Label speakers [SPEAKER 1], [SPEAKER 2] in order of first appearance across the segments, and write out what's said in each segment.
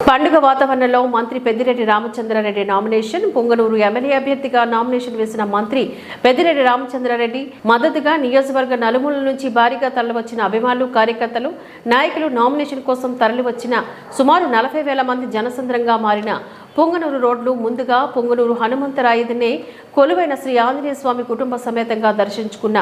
[SPEAKER 1] పండుగ వాతావరణంలో మంత్రి పెద్దిరెడ్డి రామచంద్రారెడ్డి నామినేషన్ పొంగనూరు ఎమ్మెల్యే అభ్యర్థిగా నామినేషన్ వేసిన మంత్రి పెద్దిరెడ్డి రామచంద్రారెడ్డి మద్దతుగా నియోజకవర్గ నలుమూల నుంచి భారీగా తరలివచ్చిన అభిమానులు కార్యకర్తలు నాయకులు నామినేషన్ కోసం తరలివచ్చిన సుమారు నలభై వేల మంది జనసంద్రంగా మారిన పొంగనూరు రోడ్లు ముందుగా పొంగనూరు హనుమంతరాయుధనే కొలువైన శ్రీ ఆంజనేయ స్వామి కుటుంబ సమేతంగా దర్శించుకున్న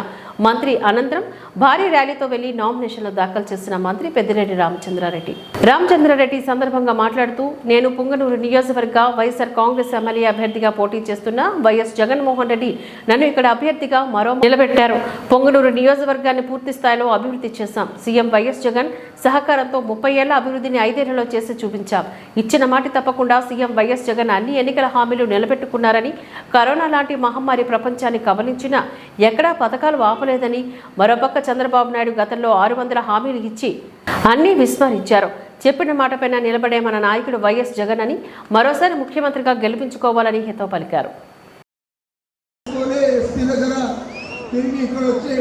[SPEAKER 1] మంత్రి అనంతరం భారీ ర్యాలీతో వెళ్ళి నామినేషన్లు దాఖలు చేసిన మంత్రి పెద్దిరెడ్డి రామచంద్రారెడ్డి. రామచంద్రారెడ్డి సందర్భంగా మాట్లాడుతూ నేను పొంగనూరు నియోజకవర్గ వైఎస్ఆర్ కాంగ్రెస్ ఎమ్మెల్యే అభ్యర్థిగా పోటీ చేస్తున్న వైఎస్ జగన్మోహన్ రెడ్డి నన్ను ఇక్కడ అభ్యర్థిగా మరో నిలబెట్టారు. పొంగనూరు నియోజకవర్గాన్ని పూర్తి స్థాయిలో అభివృద్ధి చేశాం. సీఎం వైఎస్ జగన్ సహకారంతో ముప్పై ఏళ్ళ అభివృద్ధిని ఐదేళ్ళలో చేసి చూపించాం. ఇచ్చిన మాట తప్పకుండా సీఎం వైఎస్ జగన్ అన్ని ఎన్నికల హామీలు నిలబెట్టుకున్నారని కరోనా లాంటి మహమ్మారి ప్రపంచాన్ని కబలించినా ఎక్కడా పథకాలు ఆపలేదని మరోపక్క చంద్రబాబు నాయుడు గతంలో ఆరు వందల హామీలు ఇచ్చి అన్నీ విస్మరించారు. చెప్పిన మాటపైన నిలబడే మన నాయకుడు వైఎస్ జగన్ అని మరోసారి ముఖ్యమంత్రిగా గెలిపించుకోవాలని హితవు పలికారు.
[SPEAKER 2] తిరిగి ఇక్కడ వచ్చి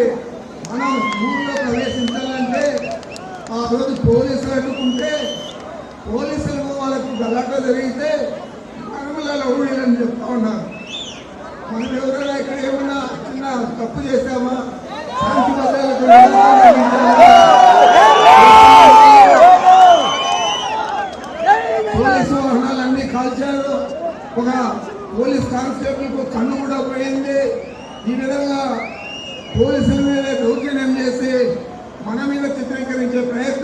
[SPEAKER 2] మనం ఊళ్ళో ప్రవేశించాలంటే ఆ రోజు పోలీసులు అడ్డుకుంటే పోలీసులు గలాట జరిగితే మనమల ఊళ్ళని చెప్తా ఉన్నారు. మనం ఎవరైనా ఇక్కడ ఏమన్నా చిన్న తప్పు చేశామా? శాంతి భద్రతలకు పోలీసు వాహనాలన్నీ కాల్చారు. ఒక పోలీస్ కానిస్టేబుల్కు కన్ను కూడా పోయింది. ఈ విధంగా పోలీసుల మీద దౌర్జన్యం చేసి మన మీద చిత్రీకరించే ప్రయత్నం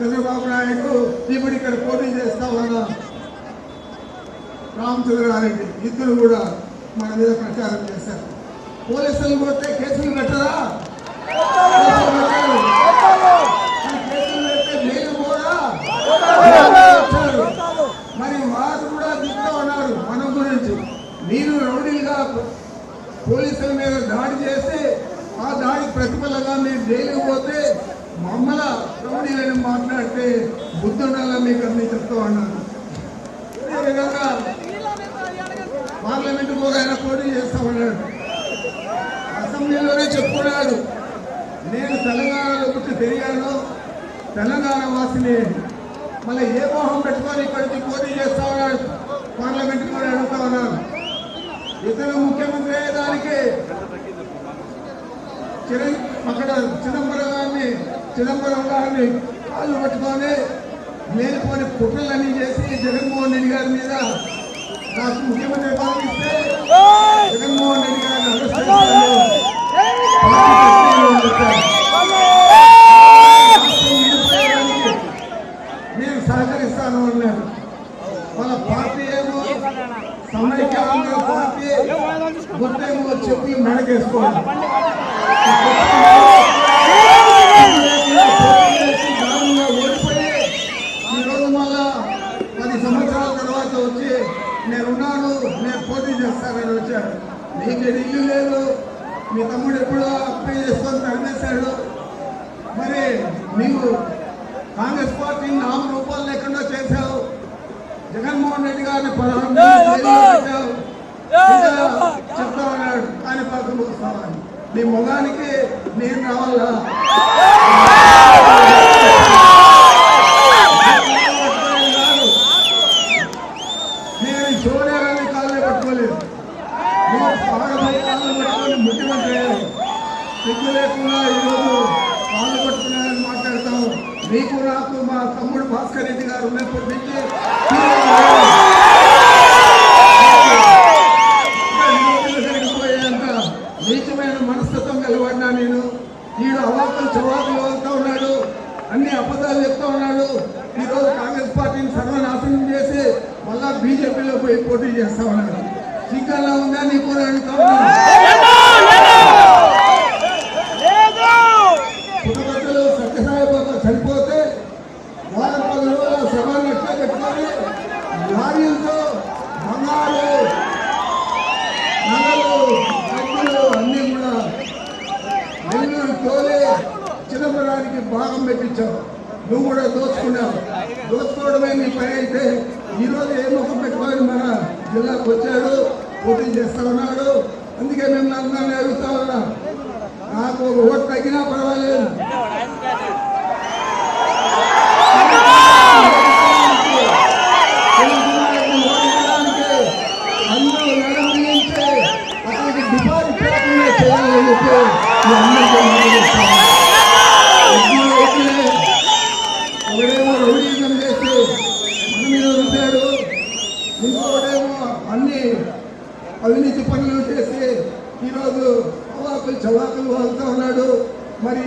[SPEAKER 2] చంద్రబాబు నాయుడు ఇప్పుడు ఇక్కడ పోటీ చేస్తా ఉన్న రామచంద్రారెడ్డి ఇద్దరు కూడా మన మీద ప్రచారం చేశారు. పోలీసులు పోతే కేసులు పెట్టరా పోరా? మరి వారు కూడా దిగుతూ ఉన్నారు మన గురించి మీరు రౌడీలుగా పోలీసుల మీద దాడి చేసి ఆ దాడి ప్రతిఫలంగా మీరు జైలుకు పోతే మమ్మల రౌడీలని మాట్లాడితే బుద్ధి మీకు అన్ని చెప్తూ ఉన్నారు అదేవిధంగా పార్లమెంట్ కూడా ఆయన పోటీ చేస్తా ఉన్నాడు. అసెంబ్లీలోనే చెప్పుకున్నాడు. నేను తెలంగాణలో గురించి పెరిగాను. తెలంగాణ వాసిని మళ్ళీ ఏ మోహం పెట్టుకొని ఇక్కడికి పోటీ చేస్తా ఉన్నాడు? పార్లమెంట్ కూడా అడుగుతా ఉన్నాను ఇతను ముఖ్యమంత్రి అయ్యేదానికి చిరం అక్కడ చిదంబరం చిదంబరం గారిని కాళ్ళు పట్టుకొని మేలుకొని కుట్రలన్నీ చేసి జగన్మోహన్ రెడ్డి గారి మీద నాకు ముఖ్యమంత్రి పదవి జగన్మోహన్ రెడ్డి గారిని నేను సహకరిస్తాను అన్నాడు వాళ్ళ పార్టీ ఏమో సమైక్య ఆంధ్ర పార్టీ గుర్తేమో చెప్పి మెడకేసుకోవాలి. నేనున్నాను నేను పోటీ చేస్తానని వచ్చాడు నీకు ఇల్లు లేదు. మీ తమ్ముడు ఎప్పుడో అప్లై చేసుకొని తరిమేశాడు మరి నీవు కాంగ్రెస్ పార్టీ నామ రూపాలు లేకుండా చేశావు. జగన్మోహన్ రెడ్డి గారిని పదహారు మంది జైల్లో పెట్టావు. ఇంకా చెప్తా ఉన్నాడు కానీ పక్కన నీ ముఖానికి నేను రావాలా? మీకు నాకు మా తమ్ముడు భాస్కర్ రెడ్డి గారు ఉన్నప్పటి నుంచి జరిగిపోయేంత నీచమైన మనస్తత్వం కలవాడినా నేను. ఈడు అవాకులు చవాకులు వెళ్తా ఉన్నాడు అన్ని అబద్ధాలు చెప్తా ఉన్నాడు. ఈరోజు కాంగ్రెస్ పార్టీని సర్వనాశనం చేసి మళ్ళా బీజేపీలో పోయి పోటీ చేస్తా ఉన్నాడు. సిగ్గాలా ఉందా నీకు కూడా అడుగుతా ఉన్నాను పుట్టపక్కలు సత్యసాయి బాబా చనిపోతే వారం పది రోజుల శవాన్ని ఎట్లా పెట్టుకొని లారీలతో బంగారు నగలు డబ్బులు అన్నీ కూడా నెల్లూరు తోలి చిదంబరానికి భాగం పెట్టించావు. నువ్వు కూడా దోచుకున్నావు. దోచుకోవడమే నీ పని అయితే ఈరోజు ఏ ముఖం పెట్టుకొని మన జిల్లాకు వచ్చాడు పోటీ చేస్తా ఉన్నాడు. అందుకే మేము అందరినీ అడుగుతా ఉన్నాం. నాకు ఒక ఓటు తగ్గినా పర్వాలేదు చేయాలని చెప్పి మీ అందరికీ మనం చెప్తాను. ఇద్దరు వ్యక్తులే ఒకడేమో రౌడీజం చేసి మన మీద రుద్దాడు ఇంకోటేమో అన్ని అవినీతి పనులు చేసి ఈరోజు అవాకులు చవాకులు వాగుతూ ఉన్నాడు. మరి